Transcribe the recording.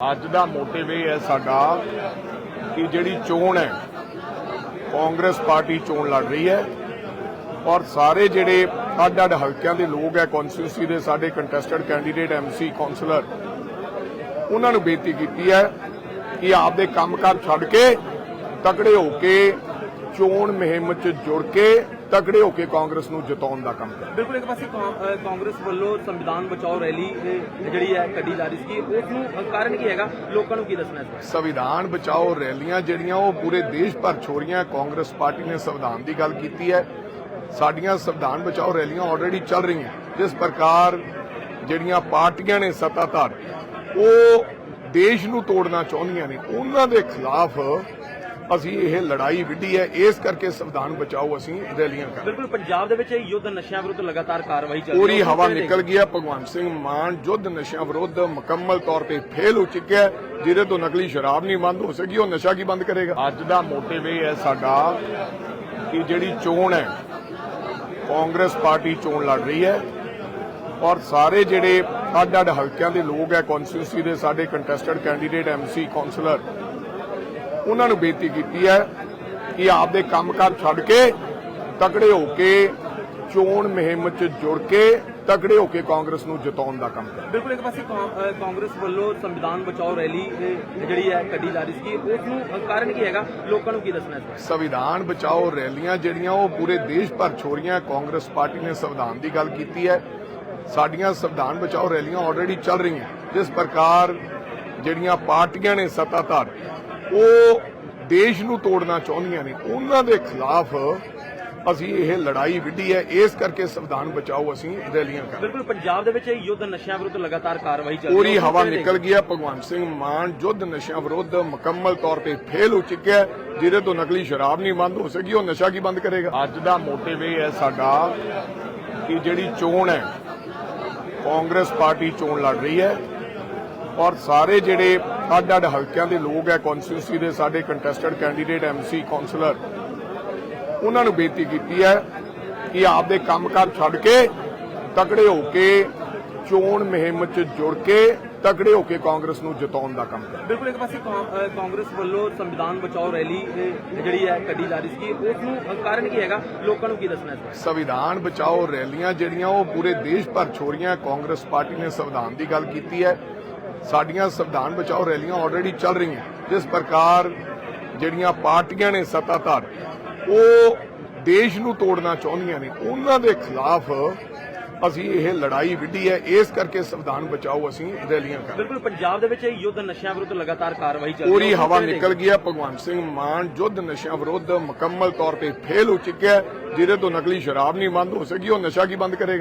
ਅੱਜ ਦਾ ਮੋਟਿਵ ਇਹ ਹੈ ਸਾਡਾ ਕਿ ਜਿਹੜੀ ਚੋਣ ਹੈ, ਕਾਂਗਰਸ ਪਾਰਟੀ ਚੋਣ ਲੜ ਰਹੀ ਹੈ ਔਰ ਸਾਰੇ ਜਿਹੜੇ ਅੱਡ ਅੱਡ ਹਲਕਿਆਂ ਦੇ ਲੋਕ ਹੈ ਕੌਂਸਟੀਟਿਊਂਸੀ ਦੇ ਸਾਡੇ ਕੰਟੈਸਟਡ ਕੈਂਡੀਡੇਟ ਐਮਸੀ ਕਾਉਂਸਲਰ ਉਹਨਾਂ ਨੂੰ ਬੇਨਤੀ ਕੀਤੀ ਹੈ ਕਿ ਆਪਦੇ ਕੰਮਕਾਰ ਛੱਡ ਕੇ ਤਕੜੇ ਹੋ ਕੇ ਚੋਣ ਮੁਹਿੰਮ 'ਚ ਜੁੜ ਕੇ ਤਕੜੇ ਹੋ ਕੇ ਕਾਂਗਰਸ ਨੂੰ ਜਿਤਾਉਣ ਦਾ ਕੰਮ ਕਰਨ ਬਿਲਕੁਲ ਇੱਕ ਪਾਸੇ ਕਾਂਗਰਸ ਵੱਲੋਂ ਸੰਵਿਧਾਨ ਬਚਾਓ ਰੈਲੀ ਜਿਹੜੀ ਹੈ ਕੱਢੀ ਜਾ ਰਹੀ ਸੀ ਉਸ ਨੂੰ ਕਾਰਨ ਕੀ ਹੈਗਾ? ਲੋਕਾਂ ਨੂੰ ਕੀ ਦੱਸਣਾ ਬਾਰੇ? ਸੰਵਿਧਾਨ ਬਚਾਓ ਰੈਲੀਆਂ ਜਿਹੜੀਆਂ ਉਹ ਪੂਰੇ ਦੇਸ਼ ਭਰ ਹੋ ਰਹੀਆਂ ਕਾਂਗਰਸ ਪਾਰਟੀ ਨੇ ਸੰਵਿਧਾਨ ਦੀ ਗੱਲ ਕੀਤੀ ਹੈ। ਸਾਡੀਆਂ ਸੰਵਿਧਾਨ ਬਚਾਓ ਰੈਲੀਆਂ ਆਲਰੇਡੀ ਚੱਲ ਰਹੀਆਂ। ਜਿਸ ਪ੍ਰਕਾਰ ਜਿਹੜੀਆਂ ਪਾਰਟੀਆਂ ਨੇ ਸੱਤਾਧਾਰ ਉਹ ਦੇਸ਼ ਨੂੰ ਤੋੜਨਾ ਚਾਹੁੰਦੀਆਂ ਨੇ ਉਹਨਾਂ ਦੇ ਖਿਲਾਫ ਅਸੀਂ ਇਹ ਲੜਾਈ ਵਿੱਢੀ ਹੈ ਇਸ ਕਰਕੇ ਸੰਵਿਧਾਨ ਬਚਾਓ ਅਸੀਂ ਰੈਲੀਆਂ ਕਰ। ਬਿਲਕੁਲ ਪੰਜਾਬ ਦੇ ਵਿੱਚ ਇਹ ਯੁੱਧ ਨਸ਼ਿਆਂ ਵਿਰੁੱਧ ਲਗਾਤਾਰ ਕਾਰਵਾਈ ਚੱਲ ਰਹੀ ਹੈ ਪੂਰੀ ਹਵਾ ਨਿਕਲ ਗਈ ਹੈ ਭਗਵੰਤ ਸਿੰਘ ਮਾਨ ਯੁੱਧ ਨਸ਼ਿਆਂ ਵਿਰੁੱਧ ਮੁਕੰਮਲ ਤੌਰ ਤੇ ਫੇਲ ਹੋ ਚੁੱਕਿਆ ਹੈ ਜਿਹਦੇ ਤੋਂ ਨਕਲੀ ਸ਼ਰਾਬ ਨਹੀਂ ਬੰਦ ਹੋ ਸਕੀ ਉਹ ਨਸ਼ਾ ਕੀ ਬੰਦ ਕਰੇਗਾ ਅੱਜ ਦਾ ਮੋਟਿਵ ਇਹ ਹੈ ਸਾਡਾ ਕਿ ਜਿਹੜੀ ਚੋਣ ਹੈ ਕਾਂਗਰਸ ਪਾਰਟੀ ਚੋਣ ਲੜ ਰਹੀ ਹੈ ਔਰ ਸਾਰੇ ਜਿਹੜੇ ਅੱਡ ਅੱਡ ਹਲਕਿਆਂ ਦੇ ਲੋਕ ਹੈ ਕੌਂਸਟੀਟਿਊਂਸੀ ਦੇ ਸਾਡੇ ਕੰਟੈਸਟਡ ਕੈਂਡੀਡੇਟ ਐਮਸੀ ਕਾਉਂਸਲਰ ਉਹਨਾਂ ਨੂੰ ਬੇਨਤੀ ਕੀਤੀ ਹੈ ਕਿ ਆਪਦੇ ਕੰਮਕਾਰ ਛੱਡ ਕੇ ਤਕੜੇ ਹੋ ਕੇ ਚੋਣ ਮੁਹਿੰਮ 'ਚ ਜੁੜ ਕੇ ਤਕੜੇ ਹੋ ਕੇ ਕਾਂਗਰਸ ਨੂੰ ਜਿਤਾਉਣ ਦਾ ਕੰਮ ਕਰਨ ਬਿਲਕੁਲ ਇੱਕ ਪਾਸੇ ਕਾਂਗਰਸ ਵੱਲੋਂ ਸੰਵਿਧਾਨ ਬਚਾਓ ਰੈਲੀ ਜਿਹੜੀ ਹੈ ਕੱਢੀ ਜਾ ਰਹੀ ਸੀ ਉਸ ਨੂੰ ਕਾਰਨ ਕੀ ਹੈਗਾ? ਲੋਕਾਂ ਨੂੰ ਕੀ ਦੱਸਣਾ ਬਾਰੇ? ਸੰਵਿਧਾਨ ਬਚਾਓ ਰੈਲੀਆਂ ਜਿਹੜੀਆਂ ਉਹ ਪੂਰੇ ਦੇਸ਼ ਭਰ ਹੋ ਰਹੀਆਂ। ਕਾਂਗਰਸ ਪਾਰਟੀ ਨੇ ਸੰਵਿਧਾਨ ਦੀ ਗੱਲ ਕੀਤੀ ਹੈ। ਸਾਡੀਆਂ ਸੰਵਿਧਾਨ ਬਚਾਓ ਰੈਲੀਆਂ ਆਲਰੇਡੀ ਚੱਲ ਰਹੀਆਂ। ਜਿਸ ਪ੍ਰਕਾਰ ਜਿਹੜੀਆਂ ਪਾਰਟੀਆਂ ਨੇ ਸੱਤਾਧਾਰ ਉਹ ਦੇਸ਼ ਨੂੰ ਤੋੜਨਾ ਚਾਹੁੰਦੀਆਂ ਨੇ। ਉਹਨਾਂ ਦੇ ਖਿਲਾਫ ਅਸੀਂ ਇਹ ਲੜਾਈ ਵਿੱਢੀ ਹੈ। ਇਸ ਕਰਕੇ ਸੰਵਿਧਾਨ ਬਚਾਓ ਅਸੀਂ ਰੈਲੀਆਂ ਕਰ। ਬਿਲਕੁਲ ਪੰਜਾਬ ਦੇ ਵਿੱਚ ਇਹ ਯੁੱਧ ਨਸ਼ਿਆਂ ਵਿਰੁੱਧ ਲਗਾਤਾਰ ਕਾਰਵਾਈ ਚੱਲ ਰਹੀ ਹੈ। ਪੂਰੀ ਹਵਾ ਨਿਕਲ ਗਈ ਹੈ। ਭਗਵੰਤ ਸਿੰਘ ਮਾਨ ਯੁੱਧ ਨਸ਼ਿਆਂ ਵਿਰੁੱਧ ਮੁਕੰਮਲ ਤੌਰ ਤੇ ਫੇਲ ਹੋ ਚੁੱਕਿਆ ਹੈ। ਜਿਹਦੇ ਤੋਂ ਨਕਲੀ ਸ਼ਰਾਬ ਨਹੀਂ ਬੰਦ ਹੋ ਸਕੀ ਉਹ ਨਸ਼ਾ ਕੀ ਬੰਦ ਕਰੇਗਾ? ਅੱਜ ਦਾ ਮੋਟਿਵ ਇਹ ਹੈ ਸਾਡਾ ਕਿ ਜਿਹੜੀ ਚੋਣ ਹੈ ਕਾਂਗਰਸ ਪਾਰਟੀ ਚੋਣ ਲੜ ਰਹੀ ਹੈ। ਔਰ ਸਾਰੇ ਜਿਹੜੇ ਅੱਡ ਅੱਡ ਹਲਕਿਆਂ ਦੇ ਲੋਕ ਹੈ ਕੌਂਸਟੀਟਿਊਂਸੀ ਦੇ ਸਾਡੇ ਕੰਟੈਸਟਡ ਕੈਂਡੀਡੇਟ ਐਮਸੀ ਕਾਉਂਸਲਰ ਉਹਨਾਂ ਨੂੰ ਬੇਨਤੀ ਕੀਤੀ ਹੈ ਕਿ ਆਪਦੇ ਕੰਮਕਾਰ ਛੱਡ ਕੇ ਤਕੜੇ ਹੋ ਕੇ ਚੋਣ ਮੁਹਿੰਮ 'ਚ ਜੁੜ ਕੇ ਤਕੜੇ ਹੋ ਕੇ ਕਾਂਗਰਸ ਨੂੰ ਜਿਤਾਉਣ ਦਾ ਕੰਮ ਕਰਨ ਬਿਲਕੁਲ ਇੱਕ ਪਾਸੇ ਕਾਂਗਰਸ ਵੱਲੋਂ ਸੰਵਿਧਾਨ ਬਚਾਓ ਰੈਲੀ ਜਿਹੜੀ ਹੈ ਕੱਢੀ ਜਾ ਰਹੀ ਸੀ। ਉਸ ਨੂੰ ਕਾਰਨ ਕੀ ਹੈਗਾ? ਲੋਕਾਂ ਨੂੰ ਕੀ ਦੱਸਣਾ ਬਾਰੇ? ਸੰਵਿਧਾਨ ਬਚਾਓ ਰੈਲੀਆਂ ਜਿਹੜੀਆਂ ਉਹ ਪੂਰੇ ਦੇਸ਼ ਭਰ ਹੋ ਰਹੀਆਂ। ਕਾਂਗਰਸ ਪਾਰਟੀ ਨੇ ਸੰਵਿਧਾਨ ਦੀ ਗੱਲ ਕੀਤੀ ਹੈ। ਸਾਡੀਆਂ ਸੰਵਿਧਾਨ ਬਚਾਓ ਰੈਲੀਆਂ ਆਲਰੇਡੀ ਚੱਲ ਰਹੀਆਂ। ਜਿਸ ਪ੍ਰਕਾਰ ਜਿਹੜੀਆਂ ਪਾਰਟੀਆਂ ਨੇ ਸੱਤਾਧਾਰ ਉਹ ਦੇਸ਼ ਨੂੰ ਤੋੜਨਾ ਚਾਹੁੰਦੀਆਂ ਨੇ। ਉਹਨਾਂ ਦੇ ਖਿਲਾਫ ਅਸੀਂ ਇਹ ਲੜਾਈ ਵਿੱਢੀ ਹੈ। ਇਸ ਕਰਕੇ ਸੰਵਿਧਾਨ ਬਚਾਓ ਅਸੀਂ ਰੈਲੀਆਂ ਕਰ। ਬਿਲਕੁਲ ਪੰਜਾਬ ਦੇ ਵਿੱਚ ਇਹ ਯੁੱਧ ਨਸ਼ਿਆਂ ਵਿਰੁੱਧ ਲਗਾਤਾਰ ਕਾਰਵਾਈ ਚੱਲ ਰਹੀ ਪੂਰੀ ਹੈ। ਨੂੰ ਹਵਾ ਨਿਕਲ ਗਈ ਹੈ। ਭਗਵੰਤ ਸਿੰਘ ਮਾਨ ਯੁੱਧ ਨਸ਼ਿਆਂ ਵਿਰੁੱਧ ਮੁਕੰਮਲ ਤੌਰ ਤੇ ਫੇਲ ਹੋ ਚੁੱਕਿਆ ਜਿਹਦੇ ਤੋਂ ਨਕਲੀ ਸ਼ਰਾਬ ਨਹੀਂ ਬੰਦ ਹੋ ਸਕੀ ਉਹ ਨਸ਼ਾ ਕੀ ਬੰਦ ਕਰੇਗਾ?